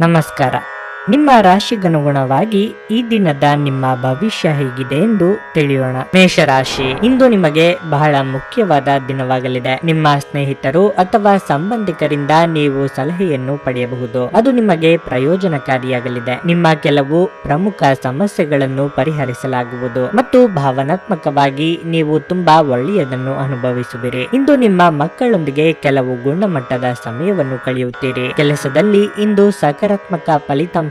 ನಮಸ್ಕಾರ. ನಿಮ್ಮ ರಾಶಿಗನುಗುಣವಾಗಿ ಈ ದಿನದ ನಿಮ್ಮ ಭವಿಷ್ಯ ಹೇಗಿದೆ ಎಂದು ತಿಳಿಯೋಣ. ಮೇಷರಾಶಿ, ಇಂದು ನಿಮಗೆ ಬಹಳ ಮುಖ್ಯವಾದ ದಿನವಾಗಲಿದೆ. ನಿಮ್ಮ ಸ್ನೇಹಿತರು ಅಥವಾ ಸಂಬಂಧಿಕರಿಂದ ನೀವು ಸಲಹೆಯನ್ನು ಪಡೆಯಬಹುದು. ಅದು ನಿಮಗೆ ಪ್ರಯೋಜನಕಾರಿಯಾಗಲಿದೆ. ನಿಮ್ಮ ಕೆಲವು ಪ್ರಮುಖ ಸಮಸ್ಯೆಗಳನ್ನು ಪರಿಹರಿಸಲಾಗುವುದು. ಮತ್ತು ಭಾವನಾತ್ಮಕವಾಗಿ ನೀವು ತುಂಬಾ ಒಳ್ಳೆಯದನ್ನು ಅನುಭವಿಸುವಿರಿ. ಇಂದು ನಿಮ್ಮ ಮಕ್ಕಳೊಂದಿಗೆ ಕೆಲವು ಗುಣಮಟ್ಟದ ಸಮಯವನ್ನು ಕಳೆಯುತ್ತೀರಿ. ಕೆಲಸದಲ್ಲಿ ಇಂದು ಸಕಾರಾತ್ಮಕ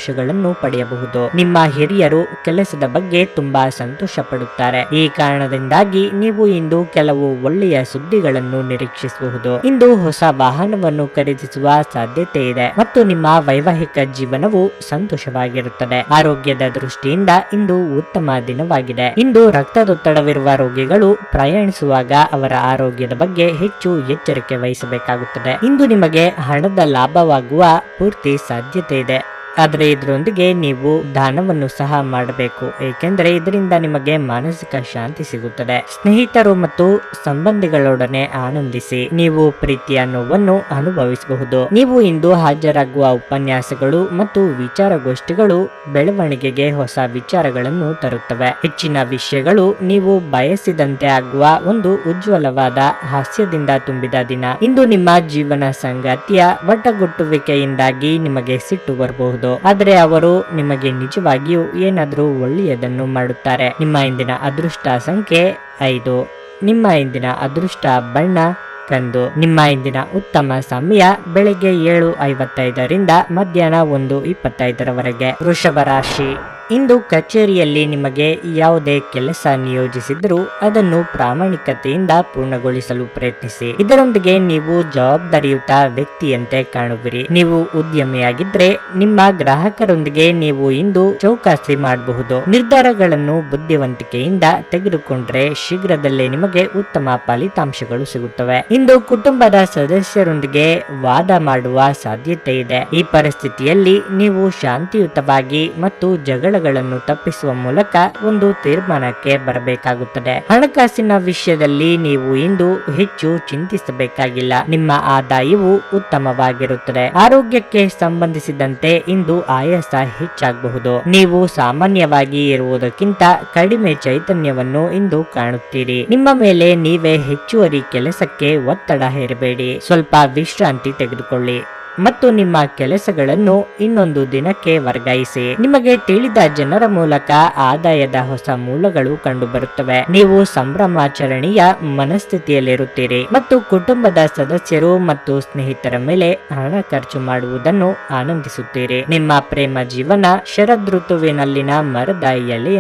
ಫಲಿತಾಂಶಗಳನ್ನು ಪಡೆಯಬಹುದು. ನಿಮ್ಮ ಹಿರಿಯರು ಕೆಲಸದ ಬಗ್ಗೆ ತುಂಬಾ ಸಂತೋಷ ಪಡುತ್ತಾರೆ ಈ ಕಾರಣದಿಂದಾಗಿ ನೀವು ಇಂದು ಕೆಲವು ಒಳ್ಳೆಯ ಸುದ್ದಿಗಳನ್ನು ನಿರೀಕ್ಷಿಸಬಹುದು. ಇಂದು ಹೊಸ ವಾಹನವನ್ನು ಖರೀದಿಸುವ ಸಾಧ್ಯತೆ ಇದೆ ಮತ್ತು ನಿಮ್ಮ ವೈವಾಹಿಕ ಜೀವನವು ಸಂತೋಷವಾಗಿರುತ್ತದೆ. ಆರೋಗ್ಯದ ದೃಷ್ಟಿಯಿಂದ ಇಂದು ಉತ್ತಮ ದಿನವಾಗಿದೆ. ಇಂದು ರಕ್ತದೊತ್ತಡವಿರುವ ರೋಗಿಗಳು ಪ್ರಯಾಣಿಸುವಾಗ ಅವರ ಆರೋಗ್ಯದ ಬಗ್ಗೆ ಹೆಚ್ಚು ಎಚ್ಚರಿಕೆ ವಹಿಸಬೇಕಾಗುತ್ತದೆ. ಇಂದು ನಿಮಗೆ ಹಣದ ಲಾಭವಾಗುವ ಪೂರ್ತಿ ಸಾಧ್ಯತೆ ಇದೆ. ಆದರೆ ಇದರೊಂದಿಗೆ ನೀವು ದಾನವನ್ನು ಸಹ ಮಾಡಬೇಕು, ಏಕೆಂದರೆ ಇದರಿಂದ ನಿಮಗೆ ಮಾನಸಿಕ ಶಾಂತಿ ಸಿಗುತ್ತದೆ. ಸ್ನೇಹಿತರು ಮತ್ತು ಸಂಬಂಧಿಗಳೊಡನೆ ಆನಂದಿಸಿ ನೀವು ಪ್ರೀತಿಯ ನೋವನ್ನು ಅನುಭವಿಸಬಹುದು. ನೀವು ಇಂದು ಹಾಜರಾಗುವ ಉಪನ್ಯಾಸಗಳು ಮತ್ತು ವಿಚಾರಗೋಷ್ಠಿಗಳು ಬೆಳವಣಿಗೆಗೆ ಹೊಸ ವಿಚಾರಗಳನ್ನು ತರುತ್ತವೆ. ಹೆಚ್ಚಿನ ವಿಷಯಗಳು ನೀವು ಬಯಸಿದಂತೆ ಆಗುವ ಒಂದು ಉಜ್ವಲವಾದ ಹಾಸ್ಯದಿಂದ ತುಂಬಿದ ದಿನ. ಇಂದು ನಿಮ್ಮ ಜೀವನ ಸಂಗಾತಿಯ ವಟಗುಟ್ಟುವಿಕೆಯಿಂದಾಗಿ ನಿಮಗೆ ಸಿಟ್ಟು ಬರಬಹುದು. ಆದರೆ ಅವರು ನಿಮಗೆ ನಿಜವಾಗಿಯೂ ಏನಾದರೂ ಒಳ್ಳೆಯದನ್ನು ಮಾಡುತ್ತಾರೆ. ನಿಮ್ಮ ಇಂದಿನ ಅದೃಷ್ಟ ಸಂಖ್ಯೆ ಐದು. ನಿಮ್ಮ ಇಂದಿನ ಅದೃಷ್ಟ ಬಣ್ಣ ಕಂದು ನಿಮ್ಮ ಇಂದಿನ ಉತ್ತಮ ಸಮಯ ಬೆಳಿಗ್ಗೆ ಏಳು ಐವತ್ತೈದರಿಂದ ಮಧ್ಯಾಹ್ನ ಒಂದು ಇಪ್ಪತ್ತೈದರವರೆಗೆ. ವೃಷಭ ರಾಶಿ. ಇಂದು ಕಚೇರಿಯಲ್ಲಿ ನಿಮಗೆ ಯಾವುದೇ ಕೆಲಸ ನಿಯೋಜಿಸಿದರೂ ಅದನ್ನು ಪ್ರಾಮಾಣಿಕತೆಯಿಂದ ಪೂರ್ಣಗೊಳಿಸಲು ಪ್ರಯತ್ನಿಸಿ. ಇದರೊಂದಿಗೆ ನೀವು ಜವಾಬ್ದಾರಿಯುತ ವ್ಯಕ್ತಿಯಂತೆ ಕಾಣುವಿರಿ. ನೀವು ಉದ್ಯಮಿಯಾಗಿದ್ರೆ ನಿಮ್ಮ ಗ್ರಾಹಕರೊಂದಿಗೆ ನೀವು ಇಂದು ಚೌಕಾಸಿ ಮಾಡಬಹುದು. ನಿರ್ಧಾರಗಳನ್ನು ಬುದ್ಧಿವಂತಿಕೆಯಿಂದ ತೆಗೆದುಕೊಂಡ್ರೆ ಶೀಘ್ರದಲ್ಲೇ ನಿಮಗೆ ಉತ್ತಮ ಫಲಿತಾಂಶಗಳು ಸಿಗುತ್ತವೆ. ಇಂದು ಕುಟುಂಬದ ಸದಸ್ಯರೊಂದಿಗೆ ವಾದ ಮಾಡುವ ಸಾಧ್ಯತೆ ಇದೆ ಈ ಪರಿಸ್ಥಿತಿಯಲ್ಲಿ ನೀವು ಶಾಂತಿಯುತವಾಗಿ ಮತ್ತು ಜಗಳಗಳನ್ನು ತಪ್ಪಿಸುವ ಮೂಲಕ ಒಂದು ತೀರ್ಮಾನಕ್ಕೆ ಬರಬೇಕಾಗುತ್ತದೆ. ಹಣಕಾಸಿನ ವಿಷಯದಲ್ಲಿ ನೀವು ಇಂದು ಹೆಚ್ಚು ಚಿಂತಿಸಬೇಕಾಗಿಲ್ಲ. ನಿಮ್ಮ ಆದಾಯವು ಉತ್ತಮವಾಗಿರುತ್ತದೆ. ಆರೋಗ್ಯಕ್ಕೆ ಸಂಬಂಧಿಸಿದಂತೆ ಇಂದು ಆಯಾಸ ಹೆಚ್ಚಾಗಬಹುದು. ನೀವು ಸಾಮಾನ್ಯವಾಗಿ ಇರುವುದಕ್ಕಿಂತ ಕಡಿಮೆ ಚೈತನ್ಯವನ್ನು ಇಂದು ಕಾಣುತ್ತೀರಿ. ನಿಮ್ಮ ಮೇಲೆ ನೀವೇ ಹೆಚ್ಚುವರಿ ಕೆಲಸಕ್ಕೆ ಒತ್ತಡ ಹೇರಬೇಡಿ. ಸ್ವಲ್ಪ ವಿಶ್ರಾಂತಿ ತೆಗೆದುಕೊಳ್ಳಿ. ಮತ್ತು ನಿಮ್ಮ ಕೆಲಸಗಳನ್ನು ಇನ್ನೊಂದು ದಿನಕ್ಕೆ ವರ್ಗಾಯಿಸಿ. ನಿಮಗೆ ತಿಳಿದ ಜನರ ಮೂಲಕ ಆದಾಯದ ಹೊಸ ಮೂಲಗಳು ಕಂಡುಬರುತ್ತವೆ. ನೀವು ಸಂಭ್ರಮಾಚರಣೆಯ ಮನಸ್ಥಿತಿಯಲ್ಲಿರುತ್ತೀರಿ ಮತ್ತು ಕುಟುಂಬದ ಸದಸ್ಯರು ಮತ್ತು ಸ್ನೇಹಿತರ ಮೇಲೆ ಹಣ ಖರ್ಚು ಮಾಡುವುದನ್ನು ಆನಂದಿಸುತ್ತೀರಿ. ನಿಮ್ಮ ಪ್ರೇಮ ಜೀವನ ಶರದೃತುವಿನಲ್ಲಿನ ಮರದ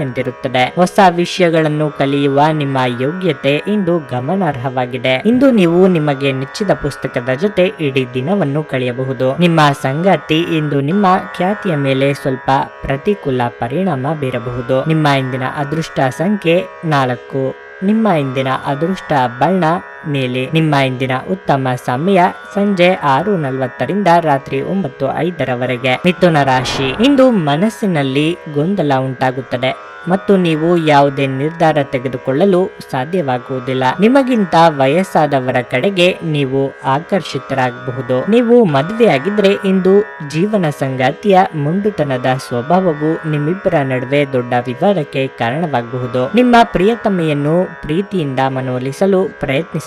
ಎಂದಿರುತ್ತದೆ. ಹೊಸ ವಿಷಯಗಳನ್ನು ಕಲಿಯುವ ನಿಮ್ಮ ಯೋಗ್ಯತೆ ಇಂದು ಗಮನಾರ್ಹವಾಗಿದೆ. ಇಂದು ನೀವು ನಿಮಗೆ ನೆಚ್ಚಿದ ಪುಸ್ತಕದ ಜೊತೆ ಇಡೀ ದಿನವನ್ನು ಕಳೆಯಬಹುದು. ನಿಮ್ಮ ಸಂಗಾತಿ ಇಂದು ನಿಮ್ಮ ಖ್ಯಾತಿಯ ಮೇಲೆ ಸ್ವಲ್ಪ ಪ್ರತಿಕೂಲ ಪರಿಣಾಮ ಬೀರಬಹುದು. ನಿಮ್ಮ ಇಂದಿನ ಅದೃಷ್ಟ ಸಂಖ್ಯೆ ನಾಲ್ಕು. ನಿಮ್ಮ ಇಂದಿನ ಅದೃಷ್ಟ ಬಣ್ಣ ನೀಲಿ ನಿಮ್ಮ ಇಂದಿನ ಉತ್ತಮ ಸಮಯ ಸಂಜೆ ಆರು ನಲವತ್ತರಿಂದ ರಾತ್ರಿ ಒಂಬತ್ತು ಐದರವರೆಗೆ ಮಿಥುನ ರಾಶಿ. ಇಂದು ಮನಸ್ಸಿನಲ್ಲಿ ಗೊಂದಲ ಉಂಟಾಗುತ್ತದೆ. ಮತ್ತು ನೀವು ಯಾವುದೇ ನಿರ್ಧಾರ ತೆಗೆದುಕೊಳ್ಳಲು ಸಾಧ್ಯವಾಗುವುದಿಲ್ಲ. ನಿಮಗಿಂತ ವಯಸ್ಸಾದವರ ಕಡೆಗೆ ನೀವು ಆಕರ್ಷಿತರಾಗಬಹುದು. ನೀವು ಮದುವೆಯಾಗಿದ್ರೆ ಇಂದು ಜೀವನ ಸಂಗಾತಿಯ ಮುಂಡುತನದ ಸ್ವಭಾವವು ನಿಮ್ಮಿಬ್ಬರ ನಡುವೆ ದೊಡ್ಡ ವಿವಾದಕ್ಕೆ ಕಾರಣವಾಗಬಹುದು. ನಿಮ್ಮ ಪ್ರಿಯತಮೆಯನ್ನು ಪ್ರೀತಿಯಿಂದ ಮನವೊಲಿಸಲು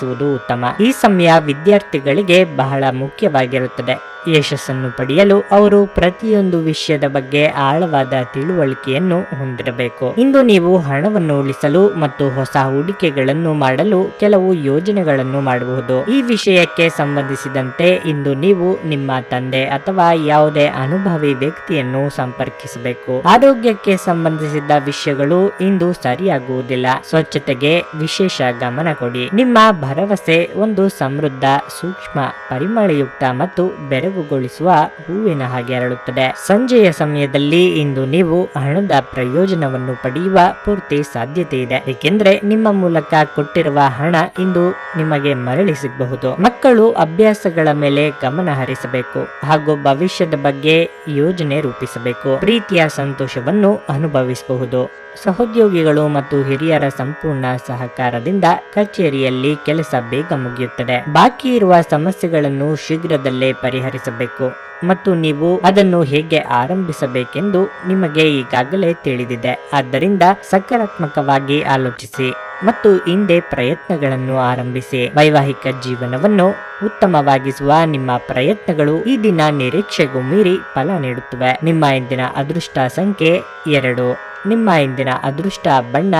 ಪ್ರಯತ್ನಿಸುವುದು ಉತ್ತಮ. ಈ ಸಮಯ ವಿದ್ಯಾರ್ಥಿಗಳಿಗೆ ಬಹಳ ಮುಖ್ಯವಾಗಿರುತ್ತದೆ. ಯಶಸ್ಸನ್ನು ಪಡೆಯಲು ಅವರು ಪ್ರತಿಯೊಂದು ವಿಷಯದ ಬಗ್ಗೆ ಆಳವಾದ ತಿಳುವಳಿಕೆಯನ್ನು ಹೊಂದಿರಬೇಕು. ಇಂದು ನೀವು ಹಣವನ್ನು ಉಳಿಸಲು ಮತ್ತು ಹೊಸ ಹೂಡಿಕೆಗಳನ್ನು ಮಾಡಲು ಕೆಲವು ಯೋಜನೆಗಳನ್ನು ಮಾಡಬಹುದು. ಈ ವಿಷಯಕ್ಕೆ ಸಂಬಂಧಿಸಿದಂತೆ ಇಂದು ನೀವು ನಿಮ್ಮ ತಂದೆ ಅಥವಾ ಯಾವುದೇ ಅನುಭವಿ ವ್ಯಕ್ತಿಯನ್ನು ಸಂಪರ್ಕಿಸಬೇಕು. ಆರೋಗ್ಯಕ್ಕೆ ಸಂಬಂಧಿಸಿದ ವಿಷಯಗಳು ಇಂದು ಸರಿಯಾಗುವುದಿಲ್ಲ. ಸ್ವಚ್ಛತೆಗೆ ವಿಶೇಷ ಗಮನ ಕೊಡಿ. ನಿಮ್ಮ ಭರವಸೆ, ಒಂದು ಸಮೃದ್ಧ, ಸೂಕ್ಷ್ಮ, ಪರಿಮಳಯುಕ್ತ ಮತ್ತು ಬೆರಗುಗೊಳಿಸುವ ಹೂವಿನ ಹಾಗೆ ಅರಳುತ್ತದೆ. ಸಂಜೆಯ ಸಮಯದಲ್ಲಿ ಇಂದು ನೀವು ಹಣದ ಪ್ರಯೋಜನವನ್ನು ಪಡೆಯುವ ಪೂರ್ತಿ ಸಾಧ್ಯತೆ ಇದೆ. ಏಕೆಂದ್ರೆ ನಿಮ್ಮ ಮೂಲಕ ಕೊಟ್ಟಿರುವ ಹಣ ಇಂದು ನಿಮಗೆ ಮರಳಿ ಸಿಗಬಹುದು. ಮಕ್ಕಳು ಅಭ್ಯಾಸಗಳ ಮೇಲೆ ಗಮನ ಹರಿಸಬೇಕು. ಹಾಗೂ ಭವಿಷ್ಯದ ಬಗ್ಗೆ ಯೋಜನೆ ರೂಪಿಸಬೇಕು. ಪ್ರೀತಿಯ ಸಂತೋಷವನ್ನು ಅನುಭವಿಸಬಹುದು. ಸಹೋದ್ಯೋಗಿಗಳು ಮತ್ತು ಹಿರಿಯರ ಸಂಪೂರ್ಣ ಸಹಕಾರದಿಂದ ಕಚೇರಿಯಲ್ಲಿ ಕೆಲಸ ಬೇಗ ಮುಗಿಯುತ್ತದೆ. ಬಾಕಿ ಇರುವ ಸಮಸ್ಯೆಗಳನ್ನು ಶೀಘ್ರದಲ್ಲೇ ಪರಿಹರಿಸ ನಿರ್ಧರಿಸಬೇಕು ಮತ್ತು ನೀವು ಅದನ್ನು ಹೇಗೆ ಆರಂಭಿಸಬೇಕೆಂದು ನಿಮಗೆ ಈಗಾಗಲೇ ತಿಳಿದಿದೆ. ಆದ್ದರಿಂದ ಸಕಾರಾತ್ಮಕವಾಗಿ ಆಲೋಚಿಸಿ ಮತ್ತು ಹಿಂದೆ ಪ್ರಯತ್ನಗಳನ್ನು ಆರಂಭಿಸಿ. ವೈವಾಹಿಕ ಜೀವನವನ್ನು ಉತ್ತಮವಾಗಿಸುವ ನಿಮ್ಮ ಪ್ರಯತ್ನಗಳು ಈ ದಿನ ನಿರೀಕ್ಷೆಗೂ ಮೀರಿ ಫಲ ನೀಡುತ್ತವೆ. ನಿಮ್ಮ ಇಂದಿನ ಅದೃಷ್ಟ ಸಂಖ್ಯೆ ಎರಡು. ನಿಮ್ಮ ಇಂದಿನ ಅದೃಷ್ಟ ಬಣ್ಣ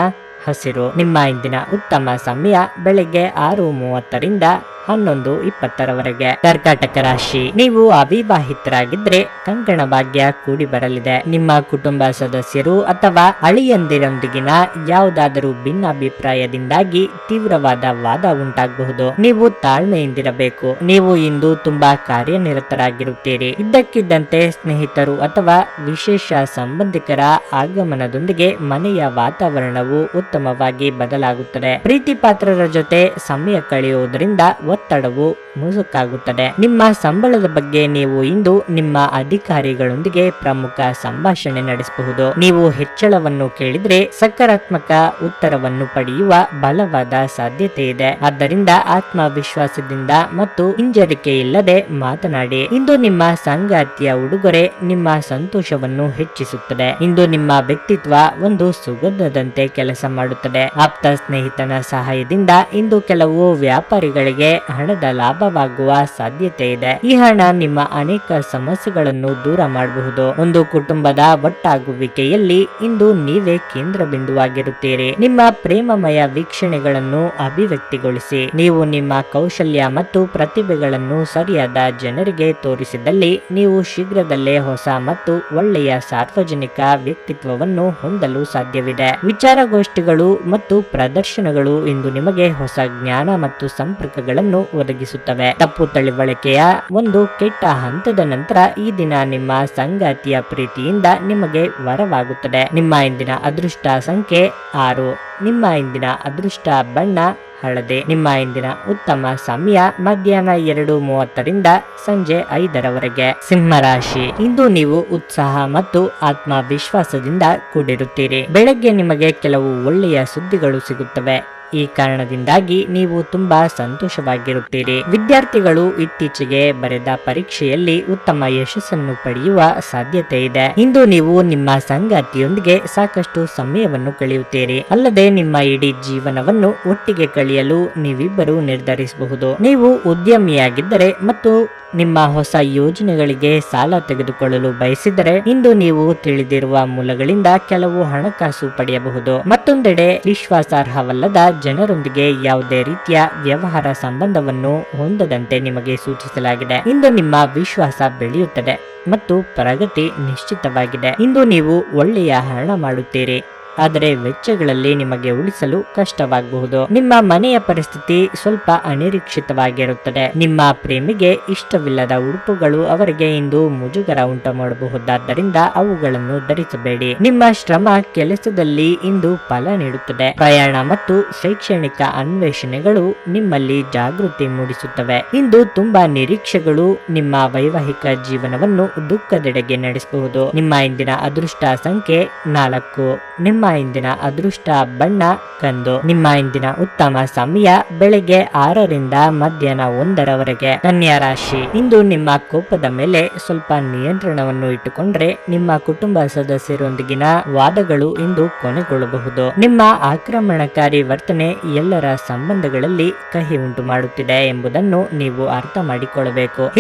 ಹಸಿರು. ನಿಮ್ಮ ಇಂದಿನ ಉತ್ತಮ ಸಮಯ ಬೆಳಗ್ಗೆ ಆರು ಮೂವತ್ತರಿಂದ ಹನ್ನೊಂದು ಇಪ್ಪತ್ತರವರೆಗೆ. ಕರ್ಕಾಟಕ ರಾಶಿ. ನೀವು ಅವಿವಾಹಿತರಾಗಿದ್ರೆ ಕಂಕಣ ಭಾಗ್ಯ ಕೂಡಿ ಬರಲಿದೆ. ನಿಮ್ಮ ಕುಟುಂಬ ಸದಸ್ಯರು ಅಥವಾ ಅಳಿಯಂದಿರೊಂದಿಗಿನ ಯಾವುದಾದರೂ ಭಿನ್ನಾಭಿಪ್ರಾಯದಿಂದಾಗಿ ತೀವ್ರವಾದ ವಾದ ಉಂಟಾಗಬಹುದು. ನೀವು ತಾಳ್ಮೆಯಿಂದಿರಬೇಕು. ನೀವು ಇಂದು ತುಂಬಾ ಕಾರ್ಯನಿರತರಾಗಿರುತ್ತೀರಿ. ಇದ್ದಕ್ಕಿದ್ದಂತೆ ಸ್ನೇಹಿತರು ಅಥವಾ ವಿಶೇಷ ಸಂಬಂಧಿಕರ ಆಗಮನದೊಂದಿಗೆ ಮನೆಯ ವಾತಾವರಣವು ಉತ್ತಮವಾಗಿ ಬದಲಾಗುತ್ತದೆ. ಪ್ರೀತಿ ಪಾತ್ರರ ಜೊತೆ ಸಮಯ ಕಳೆಯುವುದರಿಂದ ಒತ್ತಡವು ಮುಸುಕಾಗುತ್ತದೆ. ನಿಮ್ಮ ಸಂಬಳದ ಬಗ್ಗೆ ನೀವು ಇಂದು ನಿಮ್ಮ ಅಧಿಕಾರಿಗಳೊಂದಿಗೆ ಪ್ರಮುಖ ಸಂಭಾಷಣೆ ನಡೆಸಬಹುದು. ನೀವು ಹೆಚ್ಚಳವನ್ನು ಕೇಳಿದ್ರೆ ಸಕಾರಾತ್ಮಕ ಉತ್ತರವನ್ನು ಪಡೆಯುವ ಬಲವಾದ ಸಾಧ್ಯತೆ ಇದೆ. ಆದ್ದರಿಂದ ಆತ್ಮವಿಶ್ವಾಸದಿಂದ ಮತ್ತು ಹಿಂಜರಿಕೆ ಇಲ್ಲದೆ ಮಾತನಾಡಿ. ಇಂದು ನಿಮ್ಮ ಸಂಗಾತಿಯ ಉಡುಗೊರೆ ನಿಮ್ಮ ಸಂತೋಷವನ್ನು ಹೆಚ್ಚಿಸುತ್ತದೆ. ಇಂದು ನಿಮ್ಮ ವ್ಯಕ್ತಿತ್ವ ಒಂದು ಸುಗಂಧದಂತೆ ಕೆಲಸ ಮಾಡುತ್ತದೆ. ಆಪ್ತ ಸ್ನೇಹಿತನ ಸಹಾಯದಿಂದ ಇಂದು ಕೆಲವು ವ್ಯಾಪಾರಿಗಳಿಗೆ ಹಣದ ಲಾಭವಾಗುವ ಸಾಧ್ಯತೆ ಇದೆ. ಈ ಹಣ ನಿಮ್ಮ ಅನೇಕ ಸಮಸ್ಯೆಗಳನ್ನು ದೂರ ಮಾಡಬಹುದು. ಒಂದು ಕುಟುಂಬದ ಒಟ್ಟಾಗುವಿಕೆಯಲ್ಲಿ ಇಂದು ನೀವೇ ಕೇಂದ್ರ ಬಿಂದುವಾಗಿರುತ್ತೀರಿ ನಿಮ್ಮ ಪ್ರೇಮಮಯ ವೀಕ್ಷಣೆಗಳನ್ನು ಅಭಿವ್ಯಕ್ತಿಗೊಳಿಸಿ. ನೀವು ನಿಮ್ಮ ಕೌಶಲ್ಯ ಮತ್ತು ಪ್ರತಿಭೆಗಳನ್ನು ಸರಿಯಾದ ಜನರಿಗೆ ತೋರಿಸಿದಲ್ಲಿ ನೀವು ಶೀಘ್ರದಲ್ಲೇ ಹೊಸ ಮತ್ತು ಒಳ್ಳೆಯ ಸಾರ್ವಜನಿಕ ವ್ಯಕ್ತಿತ್ವವನ್ನು ಹೊಂದಲು ಸಾಧ್ಯವಿದೆ. ವಿಚಾರಗೋಷ್ಠಿಗಳು ಮತ್ತು ಪ್ರದರ್ಶನಗಳು ಇಂದು ನಿಮಗೆ ಹೊಸ ಜ್ಞಾನ ಮತ್ತು ಸಂಪರ್ಕಗಳನ್ನು ಒದಗಿಸುತ್ತವೆ. ತಪ್ಪು ತಳಿವಳಿಕೆಯ ಒಂದು ಕೆಟ್ಟ ಹಂತದ ನಂತರ ಈ ದಿನ ನಿಮ್ಮ ಸಂಗಾತಿಯ ಪ್ರೀತಿಯಿಂದ ನಿಮಗೆ ವರವಾಗುತ್ತದೆ. ನಿಮ್ಮ ಇಂದಿನ ಅದೃಷ್ಟ ಸಂಖ್ಯೆ ಆರು. ನಿಮ್ಮ ಇಂದಿನ ಅದೃಷ್ಟ ಬಣ್ಣ ಹಳದಿ. ನಿಮ್ಮ ಇಂದಿನ ಉತ್ತಮ ಸಮಯ ಮಧ್ಯಾಹ್ನ ಎರಡು ಮೂವತ್ತರಿಂದ ಸಂಜೆ ಐದರವರೆಗೆ. ಸಿಂಹರಾಶಿ. ಇಂದು ನೀವು ಉತ್ಸಾಹ ಮತ್ತು ಆತ್ಮವಿಶ್ವಾಸದಿಂದ ಕೂಡಿರುತ್ತೀರಿ. ಬೆಳಗ್ಗೆ ನಿಮಗೆ ಕೆಲವು ಒಳ್ಳೆಯ ಸುದ್ದಿಗಳು ಸಿಗುತ್ತವೆ. ಈ ಕಾರಣದಿಂದಾಗಿ ನೀವು ತುಂಬಾ ಸಂತೋಷವಾಗಿರುತ್ತೀರಿ. ವಿದ್ಯಾರ್ಥಿಗಳು ಇತ್ತೀಚೆಗೆ ಬರೆದ ಪರೀಕ್ಷೆಯಲ್ಲಿ ಉತ್ತಮ ಯಶಸ್ಸನ್ನು ಪಡೆಯುವ ಸಾಧ್ಯತೆ ಇದೆ. ಇಂದು ನೀವು ನಿಮ್ಮ ಸಂಗಾತಿಯೊಂದಿಗೆ ಸಾಕಷ್ಟು ಸಮಯವನ್ನು ಕಳೆಯುತ್ತೀರಿ. ಅಲ್ಲದೆ ನಿಮ್ಮ ಇಡೀ ಜೀವನವನ್ನು ಒಟ್ಟಿಗೆ ಕಳೆಯಲು ನೀವಿಬ್ಬರು ನಿರ್ಧರಿಸಬಹುದು. ನೀವು ಉದ್ಯಮಿಯಾಗಿದ್ದರೆ ಮತ್ತು ನಿಮ್ಮ ಹೊಸ ಯೋಜನೆಗಳಿಗೆ ಸಾಲ ತೆಗೆದುಕೊಳ್ಳಲು ಬಯಸಿದರೆ ಇಂದು ನೀವು ತಿಳಿದಿರುವ ಮೂಲಗಳಿಂದ ಕೆಲವು ಹಣಕಾಸು ಪಡೆಯಬಹುದು. ಮತ್ತೊಂದೆಡೆ ವಿಶ್ವಾಸಾರ್ಹವಲ್ಲದ ಜನರೊಂದಿಗೆ ಯಾವುದೇ ರೀತಿಯ ವ್ಯವಹಾರ ಸಂಬಂಧವನ್ನು ಹೊಂದದಂತೆ ನಿಮಗೆ ಸೂಚಿಸಲಾಗಿದೆ. ಇಂದು ನಿಮ್ಮ ವಿಶ್ವಾಸ ಬೆಳೆಯುತ್ತದೆ ಮತ್ತು ಪ್ರಗತಿ ನಿಶ್ಚಿತವಾಗಿದೆ. ಇಂದು ನೀವು ಒಳ್ಳೆಯ ಹಣ ಮಾಡುತ್ತೀರಿ. ಆದರೆ ವೆಚ್ಚಗಳಲ್ಲಿ ನಿಮಗೆ ಉಳಿಸಲು ಕಷ್ಟವಾಗಬಹುದು. ನಿಮ್ಮ ಮನೆಯ ಪರಿಸ್ಥಿತಿ ಸ್ವಲ್ಪ ಅನಿರೀಕ್ಷಿತವಾಗಿರುತ್ತದೆ. ನಿಮ್ಮ ಪ್ರೇಮಿಗೆ ಇಷ್ಟವಿಲ್ಲದ ಉಡುಪುಗಳು ಅವರಿಗೆ ಇಂದು ಮುಜುಗರ ಉಂಟು ಮಾಡಬಹುದಾದ್ದರಿಂದ ಅವುಗಳನ್ನು ಧರಿಸಬೇಡಿ. ನಿಮ್ಮ ಶ್ರಮ ಕೆಲಸದಲ್ಲಿ ಇಂದು ಫಲ ನೀಡುತ್ತದೆ. ಪ್ರಯಾಣ ಮತ್ತು ಶೈಕ್ಷಣಿಕ ಅನ್ವೇಷಣೆಗಳು ನಿಮ್ಮಲ್ಲಿ ಜಾಗೃತಿ ಮೂಡಿಸುತ್ತವೆ. ಇಂದು ತುಂಬಾ ನಿರೀಕ್ಷೆಗಳು ನಿಮ್ಮ ವೈವಾಹಿಕ ಜೀವನವನ್ನು ದುಃಖದೆಡೆಗೆ ನಡೆಸಬಹುದು. ನಿಮ್ಮ ಇಂದಿನ ಅದೃಷ್ಟ ಸಂಖ್ಯೆ ನಾಲ್ಕು. ನಿಮ್ಮ ಇಂದಿನ ಅದೃಷ್ಟ ಬಣ್ಣ ಕಂದು. ನಿಮ್ಮ ಇಂದಿನ ಉತ್ತಮ ಸಮಯ ಬೆಳಿಗ್ಗೆ ಆರರಿಂದ ಮಧ್ಯಾಹ್ನ ಒಂದರವರೆಗೆ. ಕನ್ಯಾ ರಾಶಿ. ಇಂದು ನಿಮ್ಮ ಕೋಪದ ಮೇಲೆ ಸ್ವಲ್ಪ ನಿಯಂತ್ರಣವನ್ನು ಇಟ್ಟುಕೊಂಡ್ರೆ ನಿಮ್ಮ ಕುಟುಂಬ ಸದಸ್ಯರೊಂದಿಗಿನ ವಾದಗಳು ಇಂದು ಕೊನೆಗೊಳ್ಳಬಹುದು. ನಿಮ್ಮ ಆಕ್ರಮಣಕಾರಿ ವರ್ತನೆ ಎಲ್ಲರ ಸಂಬಂಧಗಳಲ್ಲಿ ಕಹಿ ಉಂಟು ಮಾಡುತ್ತಿದೆ ಎಂಬುದನ್ನು ನೀವು ಅರ್ಥ ಮಾಡಿಕೊಳ್ಳಬೇಕು.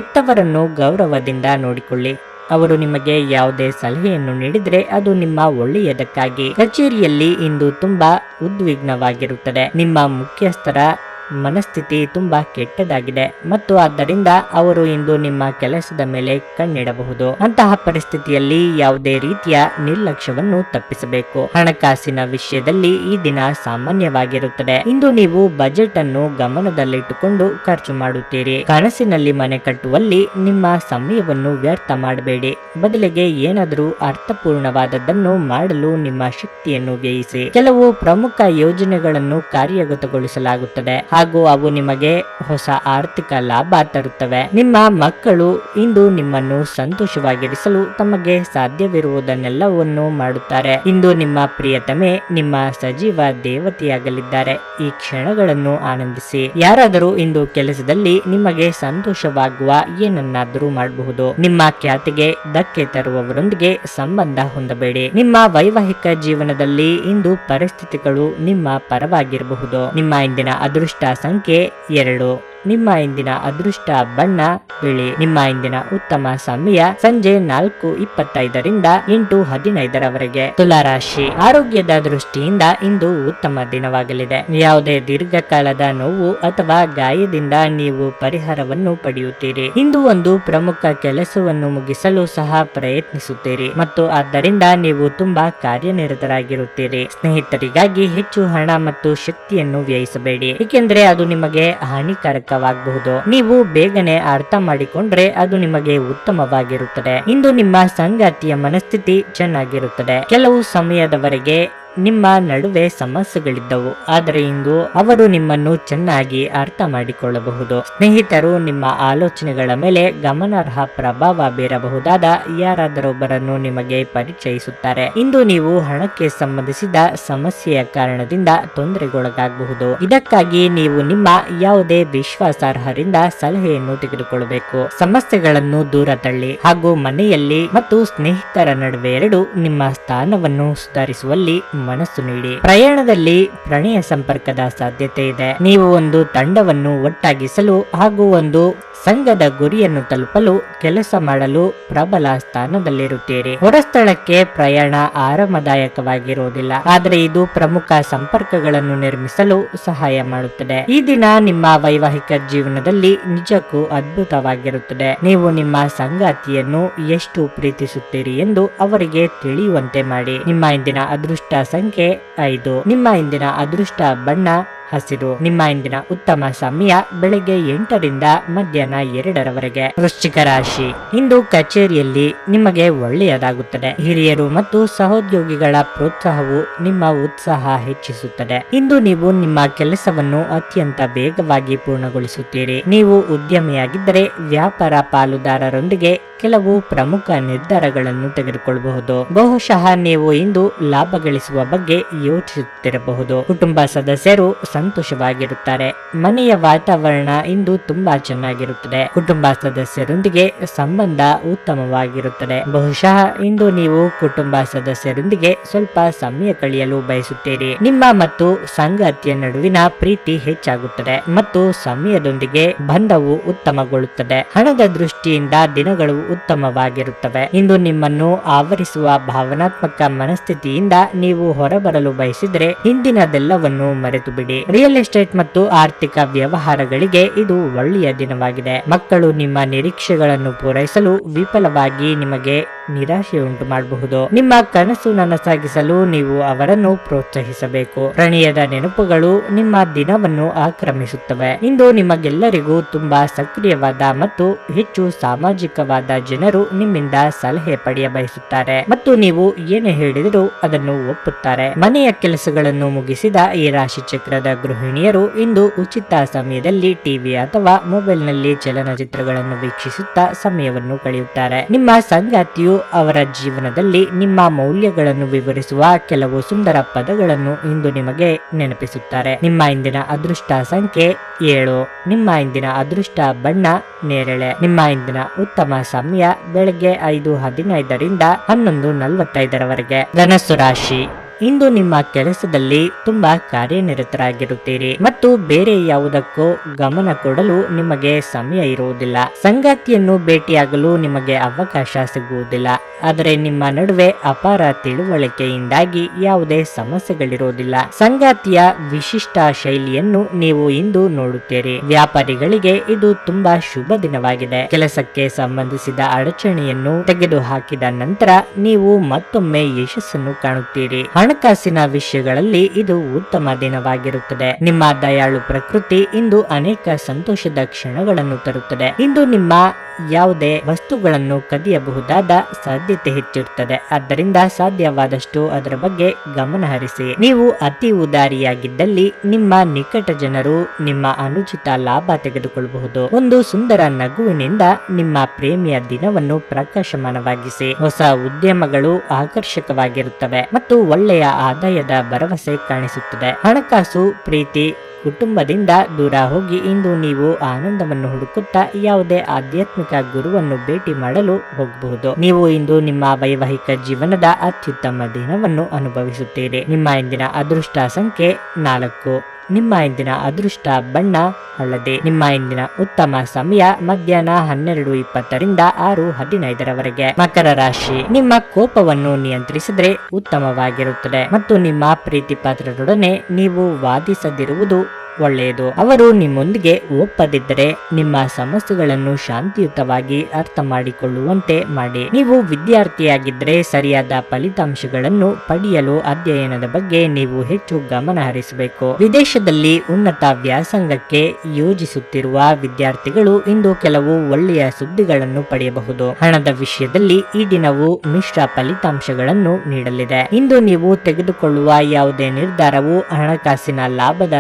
ಗೌರವದಿಂದ ನೋಡಿಕೊಳ್ಳಿ. ಅವರು ನಿಮಗೆ ಯಾವುದೇ ಸಲಹೆಯನ್ನು ನೀಡಿದ್ರೆ ಅದು ನಿಮ್ಮ ಒಳ್ಳೆಯದಕ್ಕಾಗಿ. ಕಚೇರಿಯಲ್ಲಿ ಇಂದು ತುಂಬಾ ಉದ್ವಿಗ್ನವಾಗಿರುತ್ತದೆ. ನಿಮ್ಮ ಮುಖ್ಯಸ್ಥರ ಮನಸ್ಥಿತಿ ತುಂಬಾ ಕೆಟ್ಟದಾಗಿದೆ ಮತ್ತು ಆದ್ದರಿಂದ ಅವರು ಇಂದು ನಿಮ್ಮ ಕೆಲಸದ ಮೇಲೆ ಕಣ್ಣಿಡಬಹುದು. ಅಂತಹ ಪರಿಸ್ಥಿತಿಯಲ್ಲಿ ಯಾವುದೇ ರೀತಿಯ ನಿರ್ಲಕ್ಷ್ಯವನ್ನು ತಪ್ಪಿಸಬೇಕು. ಹಣಕಾಸಿನ ವಿಷಯದಲ್ಲಿ ಈ ದಿನ ಸಾಮಾನ್ಯವಾಗಿರುತ್ತದೆ. ಇಂದು ನೀವು ಬಜೆಟ್ ಅನ್ನು ಗಮನದಲ್ಲಿಟ್ಟುಕೊಂಡು ಖರ್ಚು ಮಾಡುತ್ತೀರಿ. ಕನಸಿನಲ್ಲಿ ಮನೆ ಕಟ್ಟುವಲ್ಲಿ ನಿಮ್ಮ ಸಮಯವನ್ನು ವ್ಯರ್ಥ ಮಾಡಬೇಡಿ. ಬದಲಿಗೆ ಏನಾದರೂ ಅರ್ಥಪೂರ್ಣವಾದದ್ದನ್ನು ಮಾಡಲು ನಿಮ್ಮ ಶಕ್ತಿಯನ್ನು ವ್ಯಯಿಸಿ. ಕೆಲವು ಪ್ರಮುಖ ಯೋಜನೆಗಳನ್ನು ಕಾರ್ಯಗತಗೊಳಿಸಲಾಗುತ್ತದೆ. ಹಾಗೂ ಅವು ನಿಮಗೆ ಹೊಸ ಆರ್ಥಿಕ ಲಾಭ ತರುತ್ತವೆ. ನಿಮ್ಮ ಮಕ್ಕಳು ಇಂದು ನಿಮ್ಮನ್ನು ಸಂತೋಷವಾಗಿರಿಸಲು ತಮಗೆ ಸಾಧ್ಯವಿರುವುದನ್ನೆಲ್ಲವನ್ನು ಮಾಡುತ್ತಾರೆ. ಇಂದು ನಿಮ್ಮ ಪ್ರಿಯತಮೆ, ನಿಮ್ಮ ಸಜೀವ ದೇವತೆಯಾಗಲಿದ್ದಾರೆ. ಈ ಕ್ಷಣಗಳನ್ನು ಆನಂದಿಸಿ. ಯಾರಾದರೂ ಇಂದು ಕೆಲಸದಲ್ಲಿ ನಿಮಗೆ ಸಂತೋಷವಾಗುವ ಏನನ್ನಾದರೂ ಮಾಡಬಹುದು. ನಿಮ್ಮ ಖ್ಯಾತಿಗೆ ಧಕ್ಕೆ ತರುವವರೊಂದಿಗೆ ಸಂಬಂಧ ಹೊಂದಬೇಡಿ. ನಿಮ್ಮ ವೈವಾಹಿಕ ಜೀವನದಲ್ಲಿ ಇಂದು ಪರಿಸ್ಥಿತಿಗಳು ನಿಮ್ಮ ಪರವಾಗಿರಬಹುದು. ನಿಮ್ಮ ಇಂದಿನ ಅದೃಷ್ಟ ಸಂಖ್ಯೆ ಎರಡು. ನಿಮ್ಮ ಇಂದಿನ ಅದೃಷ್ಟ ಬಣ್ಣ, ಬಿಳಿ. ನಿಮ್ಮ ಇಂದಿನ ಉತ್ತಮ ಸಮಯ ಸಂಜೆ ನಾಲ್ಕು ಇಪ್ಪತ್ತೈದರಿಂದ ಎಂಟು ಹದಿನೈದರವರೆಗೆ. ತುಲಾರಾಶಿ. ಆರೋಗ್ಯದ ದೃಷ್ಟಿಯಿಂದ ಇಂದು ಉತ್ತಮ ದಿನವಾಗಲಿದೆ. ಯಾವುದೇ ದೀರ್ಘಕಾಲದ ನೋವು ಅಥವಾ ಗಾಯದಿಂದ ನೀವು ಪರಿಹಾರವನ್ನು ಪಡೆಯುತ್ತೀರಿ. ಇಂದು ಒಂದು ಪ್ರಮುಖ ಕೆಲಸವನ್ನು ಮುಗಿಸಲು ಸಹ ಪ್ರಯತ್ನಿಸುತ್ತೀರಿ. ಮತ್ತು ಆದ್ದರಿಂದ ನೀವು ತುಂಬಾ ಕಾರ್ಯನಿರತರಾಗಿರುತ್ತೀರಿ. ಸ್ನೇಹಿತರಿಗಾಗಿ ಹೆಚ್ಚು ಹಣ ಮತ್ತು ಶಕ್ತಿಯನ್ನು ವ್ಯಯಿಸಬೇಡಿ. ಏಕೆಂದರೆ ಅದು ನಿಮಗೆ ಹಾನಿಕಾರಕವಾಗಬಹುದು. ನೀವು ಬೇಗನೆ ಅರ್ಥ ಮಾಡಿಕೊಂಡ್ರೆ ಅದು ನಿಮಗೆ ಉತ್ತಮವಾಗಿರುತ್ತದೆ. ಇಂದು ನಿಮ್ಮ ಸಂಗಾತಿಯ ಮನಸ್ಥಿತಿ ಚೆನ್ನಾಗಿರುತ್ತದೆ. ಕೆಲವು ಸಮಯದವರೆಗೆ ನಿಮ್ಮ ನಡುವೆ ಸಮಸ್ಯೆಗಳಿದ್ದವು. ಆದರೆ ಇಂದು ಅವರು ನಿಮ್ಮನ್ನು ಚೆನ್ನಾಗಿ ಅರ್ಥ ಮಾಡಿಕೊಳ್ಳಬಹುದು. ಸ್ನೇಹಿತರು, ನಿಮ್ಮ ಆಲೋಚನೆಗಳ ಮೇಲೆ ಗಮನಾರ್ಹ ಪ್ರಭಾವ ಬೀರಬಹುದಾದ ಯಾರಾದರೊಬ್ಬರನ್ನು ನಿಮಗೆ ಪರಿಚಯಿಸುತ್ತಾರೆ. ಇಂದು ನೀವು ಹಣಕ್ಕೆ ಸಂಬಂಧಿಸಿದ ಸಮಸ್ಯೆಯ ಕಾರಣದಿಂದ ತೊಂದರೆಗೊಳಗಾಗಬಹುದು. ಇದಕ್ಕಾಗಿ ನೀವು ನಿಮ್ಮ ಯಾವುದೇ ವಿಶ್ವಾಸಾರ್ಹರಿಂದ ಸಲಹೆಯನ್ನು ತೆಗೆದುಕೊಳ್ಳಬೇಕು. ಸಮಸ್ಯೆಗಳನ್ನು ದೂರ ತಳ್ಳಿ ಹಾಗೂ ಮನೆಯಲ್ಲಿ ಮತ್ತು ಸ್ನೇಹಿತರ ನಡುವೆ ಎರಡು ನಿಮ್ಮ ಸ್ಥಾನವನ್ನು ಸುಧಾರಿಸುವಲ್ಲಿ ಮನಸ್ಸು ನೀಡಿ. ಪ್ರಯಾಣದಲ್ಲಿ ಪ್ರಣಯ ಸಂಪರ್ಕದ ಸಾಧ್ಯತೆ ಇದೆ. ನೀವು ಒಂದು ತಂಡವನ್ನು ಒಟ್ಟಾಗಿಸಲು ಹಾಗೂ ಒಂದು ಸಂಘದ ಗುರಿಯನ್ನು ತಲುಪಲು ಕೆಲಸ ಮಾಡಲು ಪ್ರಬಲ ಸ್ಥಾನದಲ್ಲಿರುತ್ತೀರಿ. ಹೊರಸ್ಥಳಕ್ಕೆ ಪ್ರಯಾಣ ಆರಾಮದಾಯಕವಾಗಿರುವುದಿಲ್ಲ. ಆದರೆ ಇದು ಪ್ರಮುಖ ಸಂಪರ್ಕಗಳನ್ನು ನಿರ್ಮಿಸಲು ಸಹಾಯ ಮಾಡುತ್ತದೆ. ಈ ದಿನ ನಿಮ್ಮ ವೈವಾಹಿಕ ಜೀವನದಲ್ಲಿ ನಿಜಕ್ಕೂ ಅದ್ಭುತವಾಗಿರುತ್ತದೆ. ನೀವು ನಿಮ್ಮ ಸಂಗಾತಿಯನ್ನು ಎಷ್ಟು ಪ್ರೀತಿಸುತ್ತೀರಿ ಎಂದು ಅವರಿಗೆ ತಿಳಿಯುವಂತೆ ಮಾಡಿ. ನಿಮ್ಮ ಇಂದಿನ ಅದೃಷ್ಟ ಸಂಖ್ಯೆ ಐದು. ನಿಮ್ಮ ಇಂದಿನ ಅದೃಷ್ಟ ಬಣ್ಣ ಹಸಿರು. ನಿಮ್ಮ ಇಂದಿನ ಉತ್ತಮ ಸಮಯ ಬೆಳಗ್ಗೆ ಎಂಟರಿಂದ ಮಧ್ಯಾಹ್ನ ಎರಡರವರೆಗೆ. ವೃಶ್ಚಿಕ ರಾಶಿ. ಇಂದು ಕಚೇರಿಯಲ್ಲಿ ನಿಮಗೆ ಒಳ್ಳೆಯದಾಗುತ್ತದೆ. ಹಿರಿಯರು ಮತ್ತು ಸಹೋದ್ಯೋಗಿಗಳ ಪ್ರೋತ್ಸಾಹವು ನಿಮ್ಮ ಉತ್ಸಾಹ ಹೆಚ್ಚಿಸುತ್ತದೆ. ಇಂದು ನೀವು ನಿಮ್ಮ ಕೆಲಸವನ್ನು ಅತ್ಯಂತ ವೇಗವಾಗಿ ಪೂರ್ಣಗೊಳಿಸುತ್ತೀರಿ. ನೀವು ಉದ್ಯಮಿಯಾಗಿದ್ದರೆ ವ್ಯಾಪಾರ ಪಾಲುದಾರರೊಂದಿಗೆ ಕೆಲವು ಪ್ರಮುಖ ನಿರ್ಧಾರಗಳನ್ನು ತೆಗೆದುಕೊಳ್ಳಬಹುದು. ಬಹುಶಃ ನೀವು ಇಂದು ಲಾಭ ಗಳಿಸುವ ಬಗ್ಗೆ ಯೋಚಿಸುತ್ತಿರಬಹುದು. ಕುಟುಂಬ ಸದಸ್ಯರು ಸಂತೋಷವಾಗಿರುತ್ತಾರೆ. ಮನೆಯ ವಾತಾವರಣ ಇಂದು ತುಂಬಾ ಚೆನ್ನಾಗಿರುತ್ತದೆ. ಕುಟುಂಬ ಸದಸ್ಯರೊಂದಿಗೆ ಸಂಬಂಧ ಉತ್ತಮವಾಗಿರುತ್ತದೆ. ಬಹುಶಃ ಇಂದು ನೀವು ಕುಟುಂಬ ಸದಸ್ಯರೊಂದಿಗೆ ಸ್ವಲ್ಪ ಸಮಯ ಕಳೆಯಲು ಬಯಸುತ್ತೀರಿ. ನಿಮ್ಮ ಮತ್ತು ಸಂಗಾತಿಯ ನಡುವಿನ ಪ್ರೀತಿ ಹೆಚ್ಚಾಗುತ್ತದೆ ಮತ್ತು ಸಮಯದೊಂದಿಗೆ ಬಂಧವು ಉತ್ತಮಗೊಳ್ಳುತ್ತದೆ. ಹಣದ ದೃಷ್ಟಿಯಿಂದ ದಿನಗಳು ಉತ್ತಮವಾಗಿರುತ್ತವೆ. ಇಂದು ನಿಮ್ಮನ್ನು ಆವರಿಸುವ ಭಾವನಾತ್ಮಕ ಮನಸ್ಥಿತಿಯಿಂದ ನೀವು ಹೊರಬರಲು ಬಯಸಿದರೆ ಹಿಂದಿನದೆಲ್ಲವನ್ನು ಮರೆತು ಬಿಡಿ ರಿಯಲ್ ಎಸ್ಟೇಟ್ ಮತ್ತು ಆರ್ಥಿಕ ವ್ಯವಹಾರಗಳಿಗೆ ಇದು ಒಳ್ಳೆಯ ದಿನವಾಗಿದೆ. ಮಕ್ಕಳು ನಿಮ್ಮ ನಿರೀಕ್ಷೆಗಳನ್ನು ಪೂರೈಸಲು ವಿಫಲವಾಗಿ ನಿಮಗೆ ನಿರಾಶೆ ಉಂಟು ಮಾಡಬಹುದು. ನಿಮ್ಮ ಕನಸು ನನಸಾಗಿಸಲು ನೀವು ಅವರನ್ನು ಪ್ರೋತ್ಸಾಹಿಸಬೇಕು. ಪ್ರಣಯದ ನೆನಪುಗಳು ನಿಮ್ಮ ದಿನವನ್ನು ಆಕ್ರಮಿಸುತ್ತವೆ. ಇಂದು ನಿಮಗೆಲ್ಲರಿಗೂ ತುಂಬಾ ಸಕ್ರಿಯವಾದ ಮತ್ತು ಹೆಚ್ಚು ಸಾಮಾಜಿಕವಾದ ಜನರು ನಿಮ್ಮಿಂದ ಸಲಹೆ ಪಡೆಯ ಬಯಸುತ್ತಾರೆ ಮತ್ತು ನೀವು ಏನೇ ಹೇಳಿದರೂ ಅದನ್ನು ಒಪ್ಪುತ್ತಾರೆ. ಮನೆಯ ಕೆಲಸಗಳನ್ನು ಮುಗಿಸಿದ ಈ ರಾಶಿ ಚಕ್ರದ ಗೃಹಿಣಿಯರು ಇಂದು ಉಚಿತ ಸಮಯದಲ್ಲಿ ಟಿವಿ ಅಥವಾ ಮೊಬೈಲ್ನಲ್ಲಿ ಚಲನಚಿತ್ರಗಳನ್ನು ವೀಕ್ಷಿಸುತ್ತಾ ಸಮಯವನ್ನು ಕಳೆಯುತ್ತಾರೆ. ನಿಮ್ಮ ಸಂಗಾತಿಯು ಅವರ ಜೀವನದಲ್ಲಿ ನಿಮ್ಮ ಮೌಲ್ಯಗಳನ್ನು ವಿವರಿಸುವ ಕೆಲವು ಸುಂದರ ಪದಗಳನ್ನು ಇಂದು ನಿಮಗೆ ನೆನಪಿಸುತ್ತಾರೆ. ನಿಮ್ಮ ಇಂದಿನ ಅದೃಷ್ಟ ಸಂಖ್ಯೆ ಏಳು. ನಿಮ್ಮ ಇಂದಿನ ಅದೃಷ್ಟ ಬಣ್ಣ ನೇರಳೆ. ನಿಮ್ಮ ಇಂದಿನ ಉತ್ತಮ ಸಮಯ ಬೆಳಗ್ಗೆ ಐದು ಹದಿನೈದರಿಂದ ಹನ್ನೊಂದು ನಲವತ್ತೈದರವರೆಗೆ ಧನಸ್ಸು ರಾಶಿ. ಇಂದು ನಿಮ್ಮ ಕೆಲಸದಲ್ಲಿ ತುಂಬಾ ಕಾರ್ಯನಿರತರಾಗಿರುತ್ತೀರಿ ಮತ್ತು ಬೇರೆ ಯಾವುದಕ್ಕೂ ಗಮನ ಕೊಡಲು ನಿಮಗೆ ಸಮಯ ಇರುವುದಿಲ್ಲ. ಸಂಗಾತಿಯನ್ನು ಭೇಟಿಯಾಗಲು ನಿಮಗೆ ಅವಕಾಶ ಸಿಗುವುದಿಲ್ಲ. ಆದರೆ ನಿಮ್ಮ ನಡುವೆ ಅಪಾರ ತಿಳುವಳಿಕೆಯಿಂದಾಗಿ ಯಾವುದೇ ಸಮಸ್ಯೆಗಳಿರುವುದಿಲ್ಲ. ಸಂಗಾತಿಯ ವಿಶಿಷ್ಟ ಶೈಲಿಯನ್ನು ನೀವು ಇಂದು ನೋಡುತ್ತೀರಿ. ವ್ಯಾಪಾರಿಗಳಿಗೆ ಇದು ತುಂಬಾ ಶುಭ ದಿನವಾಗಿದೆ. ಕೆಲಸಕ್ಕೆ ಸಂಬಂಧಿಸಿದ ಅಡಚಣೆಯನ್ನು ತೆಗೆದುಹಾಕಿದ ನಂತರ ನೀವು ಮತ್ತೊಮ್ಮೆ ಯಶಸ್ಸನ್ನು ಕಾಣುತ್ತೀರಿ. ಹಣ ಹಣಕಾಸಿನ ವಿಷಯಗಳಲ್ಲಿ ಇದು ಉತ್ತಮ ದಿನವಾಗಿರುತ್ತದೆ. ನಿಮ್ಮ ದಯಾಳು ಪ್ರಕೃತಿ ಇಂದು ಅನೇಕ ಸಂತೋಷದ ಕ್ಷಣಗಳನ್ನು ತರುತ್ತದೆ. ಇಂದು ನಿಮ್ಮ ಯಾವುದೇ ವಸ್ತುಗಳನ್ನು ಕದಿಯಬಹುದಾದ ಸಾಧ್ಯತೆ ಹೆಚ್ಚಿರುತ್ತದೆ. ಆದ್ದರಿಂದ ಸಾಧ್ಯವಾದಷ್ಟು ಅದರ ಬಗ್ಗೆ ಗಮನ ಹರಿಸಿ. ನೀವು ಅತಿ ಉದಾರಿಯಾಗಿದ್ದಲ್ಲಿ ನಿಮ್ಮ ನಿಕಟ ಜನರು ನಿಮ್ಮ ಅನುಚಿತ ಲಾಭ ತೆಗೆದುಕೊಳ್ಳಬಹುದು. ಒಂದು ಸುಂದರ ನಗುವಿನಿಂದ ನಿಮ್ಮ ಪ್ರೇಮಿಯ ದಿನವನ್ನು ಪ್ರಕಾಶಮಾನವಾಗಿಸಿ. ಹೊಸ ಉದ್ಯಮಗಳು ಆಕರ್ಷಕವಾಗಿರುತ್ತವೆ ಮತ್ತು ಒಳ್ಳೆಯ ಆದಾಯದ ಭರವಸೆ ಕಾಣಿಸುತ್ತದೆ. ಹಣಕಾಸು, ಪ್ರೀತಿ, ಕುಟುಂಬದಿಂದ ದೂರ ಹೋಗಿ ಇಂದು ನೀವು ಆನಂದವನ್ನು ಹುಡುಕುತ್ತಾ ಯಾವುದೇ ಆಧ್ಯಾತ್ಮಿಕ ಗುರುವನ್ನು ಭೇಟಿ ಮಾಡಲು ಹೋಗಬಹುದು. ನೀವು ಇಂದು ನಿಮ್ಮ ವೈವಾಹಿಕ ಜೀವನದ ಅತ್ಯುತ್ತಮ ದಿನವನ್ನು ಅನುಭವಿಸುತ್ತೀರಿ. ನಿಮ್ಮ ಇಂದಿನ ಅದೃಷ್ಟ ಸಂಖ್ಯೆ ನಾಲ್ಕು. ನಿಮ್ಮ ಇಂದಿನ ಅದೃಷ್ಟ ಬಣ್ಣ ಹಳದಿ ನಿಮ್ಮ ಇಂದಿನ ಉತ್ತಮ ಸಮಯ ಮಧ್ಯಾಹ್ನ ಹನ್ನೆರಡು ಇಪ್ಪತ್ತರಿಂದ ಆರು ಹದಿನೈದರವರೆಗೆ. ಮಕರ ರಾಶಿ, ನಿಮ್ಮ ಕೋಪವನ್ನು ನಿಯಂತ್ರಿಸಿದ್ರೆ ಉತ್ತಮವಾಗಿರುತ್ತದೆ. ಮತ್ತು ನಿಮ್ಮ ಪ್ರೀತಿ ಪಾತ್ರರೊಡನೆ ನೀವು ವಾದಿಸದಿರುವುದು ಒಳ್ಳೆಯದು. ಅವರು ನಿಮ್ಮೊಂದಿಗೆ ಒಪ್ಪದಿದ್ದರೆ ನಿಮ್ಮ ಸಮಸ್ಯೆಗಳನ್ನು ಶಾಂತಿಯುತವಾಗಿ ಅರ್ಥ ಮಾಡಿಕೊಳ್ಳುವಂತೆ ಮಾಡಿ. ನೀವು ವಿದ್ಯಾರ್ಥಿಯಾಗಿದ್ದರೆ ಸರಿಯಾದ ಫಲಿತಾಂಶಗಳನ್ನು ಪಡೆಯಲು ಅಧ್ಯಯನದ ಬಗ್ಗೆ ನೀವು ಹೆಚ್ಚು ಗಮನ ಹರಿಸಬೇಕು. ವಿದೇಶದಲ್ಲಿ ಉನ್ನತ ವ್ಯಾಸಂಗಕ್ಕೆ ಯೋಜಿಸುತ್ತಿರುವ ವಿದ್ಯಾರ್ಥಿಗಳು ಇಂದು ಕೆಲವು ಒಳ್ಳೆಯ ಸುದ್ದಿಗಳನ್ನು ಪಡೆಯಬಹುದು. ಹಣದ ವಿಷಯದಲ್ಲಿ ಈ ದಿನವು ಮಿಶ್ರ ಫಲಿತಾಂಶಗಳನ್ನು ನೀಡಲಿದೆ. ಇಂದು ನೀವು ತೆಗೆದುಕೊಳ್ಳುವ ಯಾವುದೇ ನಿರ್ಧಾರವು ಹಣಕಾಸಿನ ಲಾಭದ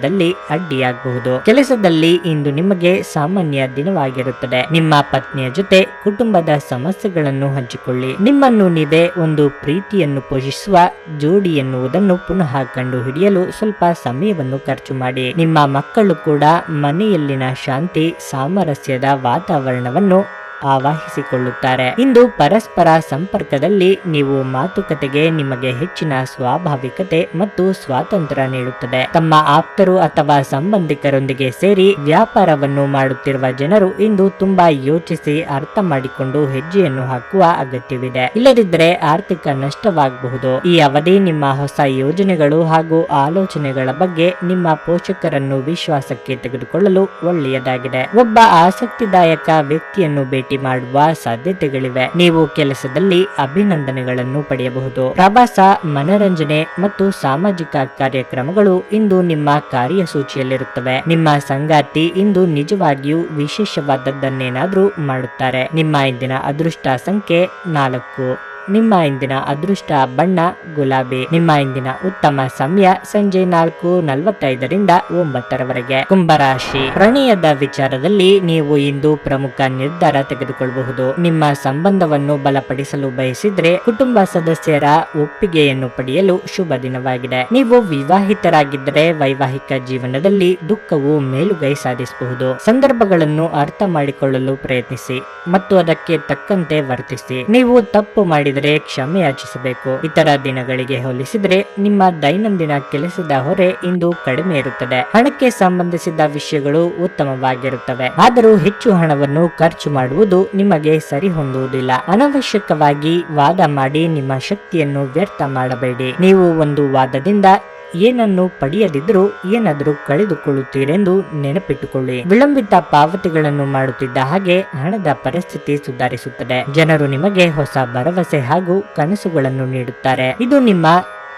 ಸಂದರ್ಭದಲ್ಲಿ ಅಡ್ಡಿಯಾಗಬಹುದು. ಕೆಲಸದಲ್ಲಿ ಇಂದು ನಿಮಗೆ ಸಾಮಾನ್ಯ ದಿನವಾಗಿರುತ್ತದೆ. ನಿಮ್ಮ ಪತ್ನಿಯ ಜೊತೆ ಕುಟುಂಬದ ಸಮಸ್ಯೆಗಳನ್ನು ಹಂಚಿಕೊಳ್ಳಿ. ನಿಮ್ಮನ್ನು ನೀವೇ ಒಂದು ಪ್ರೀತಿಯನ್ನು ಪೋಷಿಸುವ ಜೋಡಿ ಎನ್ನುವುದನ್ನು ಪುನಃ ಕಂಡು ಹಿಡಿಯಲು ಸ್ವಲ್ಪ ಸಮಯವನ್ನು ಖರ್ಚು ಮಾಡಿ. ನಿಮ್ಮ ಮಕ್ಕಳು ಕೂಡ ಮನೆಯಲ್ಲಿನ ಶಾಂತಿ, ಸಾಮರಸ್ಯದ ವಾತಾವರಣವನ್ನು ಆವಾಹಿಸಿಕೊಳ್ಳುತ್ತಾರೆ. ಇಂದು ಪರಸ್ಪರ ಸಂಪರ್ಕದಲ್ಲಿ ನೀವು ಮಾತುಕತೆಗೆ ನಿಮಗೆ ಹೆಚ್ಚಿನ ಸ್ವಾಭಾವಿಕತೆ ಮತ್ತು ಸ್ವಾತಂತ್ರ್ಯ ನೀಡುತ್ತದೆ. ತಮ್ಮ ಆಪ್ತರು ಅಥವಾ ಸಂಬಂಧಿಕರೊಂದಿಗೆ ಸೇರಿ ವ್ಯಾಪಾರವನ್ನು ಮಾಡುತ್ತಿರುವ ಜನರು ಇಂದು ತುಂಬಾ ಯೋಚಿಸಿ ಅರ್ಥ ಮಾಡಿಕೊಂಡು ಹೆಜ್ಜೆಯನ್ನು ಹಾಕುವ ಅಗತ್ಯವಿದೆ. ಇಲ್ಲದಿದ್ದರೆ ಆರ್ಥಿಕ ನಷ್ಟವಾಗಬಹುದು. ಈ ಅವಧಿ ನಿಮ್ಮ ಹೊಸ ಯೋಜನೆಗಳು ಹಾಗೂ ಆಲೋಚನೆಗಳ ಬಗ್ಗೆ ನಿಮ್ಮ ಪೋಷಕರನ್ನು ವಿಶ್ವಾಸಕ್ಕೆ ತೆಗೆದುಕೊಳ್ಳಲು ಒಳ್ಳೆಯದಾಗಿದೆ. ಒಬ್ಬ ಆಸಕ್ತಿದಾಯಕ ವ್ಯಕ್ತಿಯನ್ನು ಭೇಟಿ ಮಾಡುವ ಸಾಧ್ಯತೆಗಳಿವೆ. ನೀವು ಕೆಲಸದಲ್ಲಿ ಅಭಿನಂದನೆಗಳನ್ನು ಪಡೆಯಬಹುದು. ಪ್ರವಾಸ, ಮನರಂಜನೆ ಮತ್ತು ಸಾಮಾಜಿಕ ಕಾರ್ಯಕ್ರಮಗಳು ಇಂದು ನಿಮ್ಮ ಕಾರ್ಯಸೂಚಿಯಲ್ಲಿರುತ್ತವೆ. ನಿಮ್ಮ ಸಂಗಾತಿ ಇಂದು ನಿಜವಾಗಿಯೂ ವಿಶೇಷವಾದದ್ದನ್ನೇನಾದ್ರೂ ಮಾಡುತ್ತಾರೆ. ನಿಮ್ಮ ಇಂದಿನ ಅದೃಷ್ಟ ಸಂಖ್ಯೆ ನಾಲ್ಕು. ನಿಮ್ಮ ಇಂದಿನ ಅದೃಷ್ಟ ಬಣ್ಣ, ಗುಲಾಬಿ. ನಿಮ್ಮ ಇಂದಿನ ಉತ್ತಮ ಸಮಯ ಸಂಜೆ ನಾಲ್ಕು ನಲವತ್ತೈದರಿಂದ ಒಂಬತ್ತರವರೆಗೆ. ಕುಂಭರಾಶಿ. ಪ್ರಣಯದ ವಿಚಾರದಲ್ಲಿ ನೀವು ಇಂದು ಪ್ರಮುಖ ನಿರ್ಧಾರ ತೆಗೆದುಕೊಳ್ಳಬಹುದು. ನಿಮ್ಮ ಸಂಬಂಧವನ್ನು ಬಲಪಡಿಸಲು ಬಯಸಿದ್ರೆ ಕುಟುಂಬ ಸದಸ್ಯರ ಒಪ್ಪಿಗೆಯನ್ನು ಪಡೆಯಲು ಶುಭ ದಿನವಾಗಿದೆ. ನೀವು ವಿವಾಹಿತರಾಗಿದ್ದರೆ ವೈವಾಹಿಕ ಜೀವನದಲ್ಲಿ ದುಃಖವು ಮೇಲುಗೈ ಸಾಧಿಸಬಹುದು. ಸಂದರ್ಭಗಳನ್ನು ಅರ್ಥ ಮಾಡಿಕೊಳ್ಳಲು ಪ್ರಯತ್ನಿಸಿ ಮತ್ತು ಅದಕ್ಕೆ ತಕ್ಕಂತೆ ವರ್ತಿಸಿ. ನೀವು ತಪ್ಪು ಮಾಡಿದರೆ ಕ್ಷಮೆ ಯಾಚಿಸಬೇಕು. ಇತರ ದಿನಗಳಿಗೆ ಹೋಲಿಸಿದರೆ ನಿಮ್ಮ ದೈನಂದಿನ ಕೆಲಸದ ಹೊರೆ ಇಂದು ಕಡಿಮೆ ಇರುತ್ತದೆ. ಹಣಕ್ಕೆ ಸಂಬಂಧಿಸಿದ ವಿಷಯಗಳು ಉತ್ತಮವಾಗಿರುತ್ತವೆ. ಆದರೂ ಹೆಚ್ಚು ಹಣವನ್ನು ಖರ್ಚು ಮಾಡುವುದು ನಿಮಗೆ ಸರಿ ಹೊಂದುವುದಿಲ್ಲ ಅನವಶ್ಯಕವಾಗಿ ವಾದ ಮಾಡಿ ನಿಮ್ಮ ಶಕ್ತಿಯನ್ನು ವ್ಯರ್ಥ ಮಾಡಬೇಡಿ. ನೀವು ಒಂದು ವಾದದಿಂದ ಏನನ್ನು ಪಡೆಯದಿದ್ದರೂ ಏನಾದರೂ ಕಳೆದುಕೊಳ್ಳುತ್ತೀರೆಂದು ನೆನಪಿಟ್ಟುಕೊಳ್ಳಿ. ವಿಳಂಬಿತ ಪಾವತಿಗಳನ್ನು ಮಾಡುತ್ತಿದ್ದ ಹಾಗೆ ಹಣದ ಪರಿಸ್ಥಿತಿ ಸುಧಾರಿಸುತ್ತದೆ. ಜನರು ನಿಮಗೆ ಹೊಸ ಭರವಸೆ ಹಾಗೂ ಕನಸುಗಳನ್ನು ನೀಡುತ್ತಾರೆ. ಇದು ನಿಮ್ಮ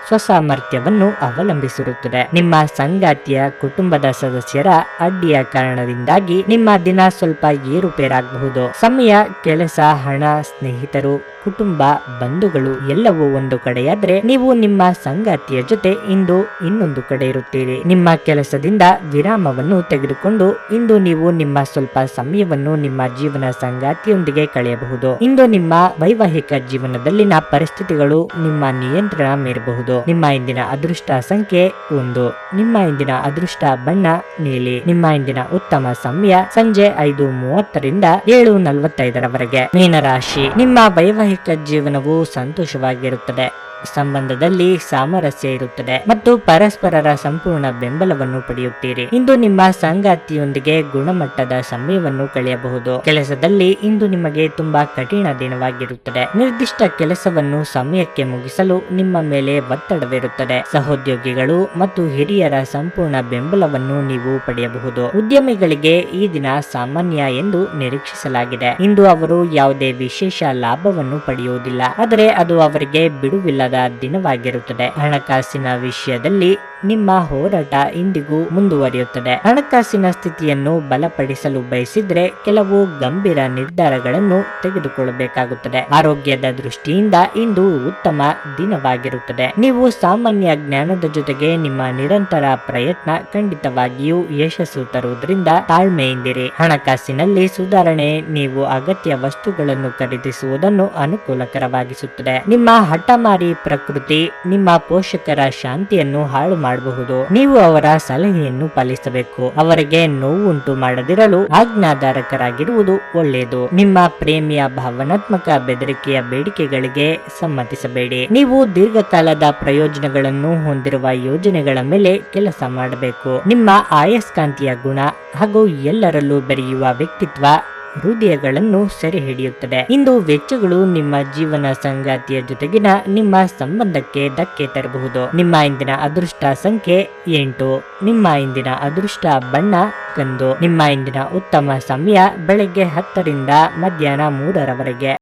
ಸ್ವಸಾಮರ್ಥ್ಯವನ್ನು ಅವಲಂಬಿಸಿರುತ್ತದೆ. ನಿಮ್ಮ ಸಂಗಾತಿಯ ಕುಟುಂಬದ ಸದಸ್ಯರ ಅಡ್ಡಿಯ ಕಾರಣದಿಂದಾಗಿ ನಿಮ್ಮ ದಿನ ಸ್ವಲ್ಪ ಏರುಪೇರಾಗಬಹುದು. ಸಮಯ, ಕೆಲಸ, ಹಣ, ಸ್ನೇಹಿತರು, ಕುಟುಂಬ, ಬಂಧುಗಳು ಎಲ್ಲವೂ ಒಂದು ಕಡೆಯಾದ್ರೆ ನೀವು ನಿಮ್ಮ ಸಂಗಾತಿಯ ಜೊತೆ ಇಂದು ಇನ್ನೊಂದು ಕಡೆ ಇರುತ್ತೀರಿ. ನಿಮ್ಮ ಕೆಲಸದಿಂದ ವಿರಾಮವನ್ನು ತೆಗೆದುಕೊಂಡು ಇಂದು ನೀವು ನಿಮ್ಮ ಸ್ವಲ್ಪ ಸಮಯವನ್ನು ನಿಮ್ಮ ಜೀವನ ಸಂಗಾತಿಯೊಂದಿಗೆ ಕಳೆಯಬಹುದು. ಇಂದು ನಿಮ್ಮ ವೈವಾಹಿಕ ಜೀವನದಲ್ಲಿನ ಪರಿಸ್ಥಿತಿಗಳು ನಿಮ್ಮ ನಿಯಂತ್ರಣ ಮೀರಬಹುದು. ನಿಮ್ಮ ಇಂದಿನ ಅದೃಷ್ಟ ಸಂಖ್ಯೆ ಒಂದು. ನಿಮ್ಮ ಇಂದಿನ ಅದೃಷ್ಟ ಬಣ್ಣ ನೀಲಿ. ನಿಮ್ಮ ಇಂದಿನ ಉತ್ತಮ ಸಮಯ ಸಂಜೆ ಐದು ಮೂವತ್ತರಿಂದ ಏಳು ನಲವತ್ತೈದರವರೆಗೆ. ಮೀನರಾಶಿ. ನಿಮ್ಮ ವೈವಾಹಿಕ ಜೀವನವು ಸಂತೋಷವಾಗಿರುತ್ತದೆ. ಸಂಬಂಧದಲ್ಲಿ ಸಾಮರಸ್ಯ ಇರುತ್ತದೆ ಮತ್ತು ಪರಸ್ಪರರ ಸಂಪೂರ್ಣ ಬೆಂಬಲವನ್ನು ಪಡೆಯುತ್ತೀರಿ. ಇಂದು ನಿಮ್ಮ ಸಂಗಾತಿಯೊಂದಿಗೆ ಗುಣಮಟ್ಟದ ಸಮಯವನ್ನು ಕಳೆಯಬಹುದು. ಕೆಲಸದಲ್ಲಿ ಇಂದು ನಿಮಗೆ ತುಂಬಾ ಕಠಿಣ ದಿನವಾಗಿರುತ್ತದೆ. ನಿರ್ದಿಷ್ಟ ಕೆಲಸವನ್ನು ಸಮಯಕ್ಕೆ ಮುಗಿಸಲು ನಿಮ್ಮ ಮೇಲೆ ಒತ್ತಡವಿರುತ್ತದೆ. ಸಹೋದ್ಯೋಗಿಗಳು ಮತ್ತು ಹಿರಿಯರ ಸಂಪೂರ್ಣ ಬೆಂಬಲವನ್ನು ನೀವು ಪಡೆಯಬಹುದು. ಉದ್ಯಮಿಗಳಿಗೆ ಈ ದಿನ ಸಾಮಾನ್ಯ ಎಂದು ನಿರೀಕ್ಷಿಸಲಾಗಿದೆ. ಇಂದು ಅವರು ಯಾವುದೇ ವಿಶೇಷ ಲಾಭವನ್ನು ಪಡೆಯುವುದಿಲ್ಲ. ಆದರೆ ಅದು ಅವರಿಗೆ ಬಿಡುವಿಲ್ಲದ ಅನುಕೂಲದ ದಿನವಾಗಿರುತ್ತದೆ. ಹಣಕಾಸಿನ ವಿಷಯದಲ್ಲಿ ನಿಮ್ಮ ಹೋರಾಟ ಇಂದಿಗೂ ಮುಂದುವರಿಯುತ್ತದೆ. ಹಣಕಾಸಿನ ಸ್ಥಿತಿಯನ್ನು ಬಲಪಡಿಸಲು ಬಯಸಿದ್ರೆ ಕೆಲವು ಗಂಭೀರ ನಿರ್ಧಾರಗಳನ್ನು ತೆಗೆದುಕೊಳ್ಳಬೇಕಾಗುತ್ತದೆ. ಆರೋಗ್ಯದ ದೃಷ್ಟಿಯಿಂದ ಇಂದು ಉತ್ತಮ ದಿನವಾಗಿರುತ್ತದೆ. ನೀವು ಸಾಮಾನ್ಯ ಜ್ಞಾನದ ಜೊತೆಗೆ ನಿಮ್ಮ ನಿರಂತರ ಪ್ರಯತ್ನ ಖಂಡಿತವಾಗಿಯೂ ಯಶಸ್ಸು ತರುವುದರಿಂದ ತಾಳ್ಮೆಯಿಂದಿರಿ. ಹಣಕಾಸಿನಲ್ಲಿ ಸುಧಾರಣೆ, ನೀವು ಅಗತ್ಯ ವಸ್ತುಗಳನ್ನು ಖರೀದಿಸುವುದನ್ನು ಅನುಕೂಲಕರವಾಗಿಸುತ್ತದೆ. ನಿಮ್ಮ ಹಠಮಾರಿ ಪ್ರಕೃತಿ, ನಿಮ್ಮ ಪೋಷಕರ ಶಾಂತಿಯನ್ನು ಹಾಳು ಮಾಡಬಹುದು. ನೀವು ಅವರ ಸಲಹೆಯನ್ನು ಪಾಲಿಸಬೇಕು. ಅವರಿಗೆ ನೋವುಂಟು ಮಾಡದಿರಲು ಆಜ್ಞಾಧಾರಕರಾಗಿರುವುದು ಒಳ್ಳೆಯದು. ನಿಮ್ಮ ಪ್ರೇಮಿಯ ಭಾವನಾತ್ಮಕ ಬೆದರಿಕೆಯ ಬೇಡಿಕೆಗಳಿಗೆ ಸಮ್ಮತಿಸಬೇಡಿ. ನೀವು ದೀರ್ಘಕಾಲದ ಪ್ರಯೋಜನಗಳನ್ನು ಹೊಂದಿರುವ ಯೋಜನೆಗಳ ಮೇಲೆ ಕೆಲಸ ಮಾಡಬೇಕು. ನಿಮ್ಮ ಆಯಸ್ಕಾಂತಿಯ ಗುಣ ಹಾಗೂ ಎಲ್ಲರಲ್ಲೂ ಬೆರೆಯುವ ವ್ಯಕ್ತಿತ್ವ ಹೃದಯಗಳನ್ನು ಸೆರೆ ಹಿಡಿಯುತ್ತದೆ. ಇಂದು ವೆಚ್ಚಗಳು ನಿಮ್ಮ ಜೀವನ ಸಂಗಾತಿಯ ಜೊತೆಗಿನ ನಿಮ್ಮ ಸಂಬಂಧಕ್ಕೆ ಧಕ್ಕೆ ತರಬಹುದು. ನಿಮ್ಮ ಇಂದಿನ ಅದೃಷ್ಟ ಸಂಖ್ಯೆ ಎಂಟು. ನಿಮ್ಮ ಇಂದಿನ ಅದೃಷ್ಟ ಬಣ್ಣ ಕಂದು ನಿಮ್ಮ ಇಂದಿನ ಉತ್ತಮ ಸಮಯ ಬೆಳಗ್ಗೆ ಹತ್ತರಿಂದ ಮಧ್ಯಾಹ್ನ ಮೂರರವರೆಗೆ.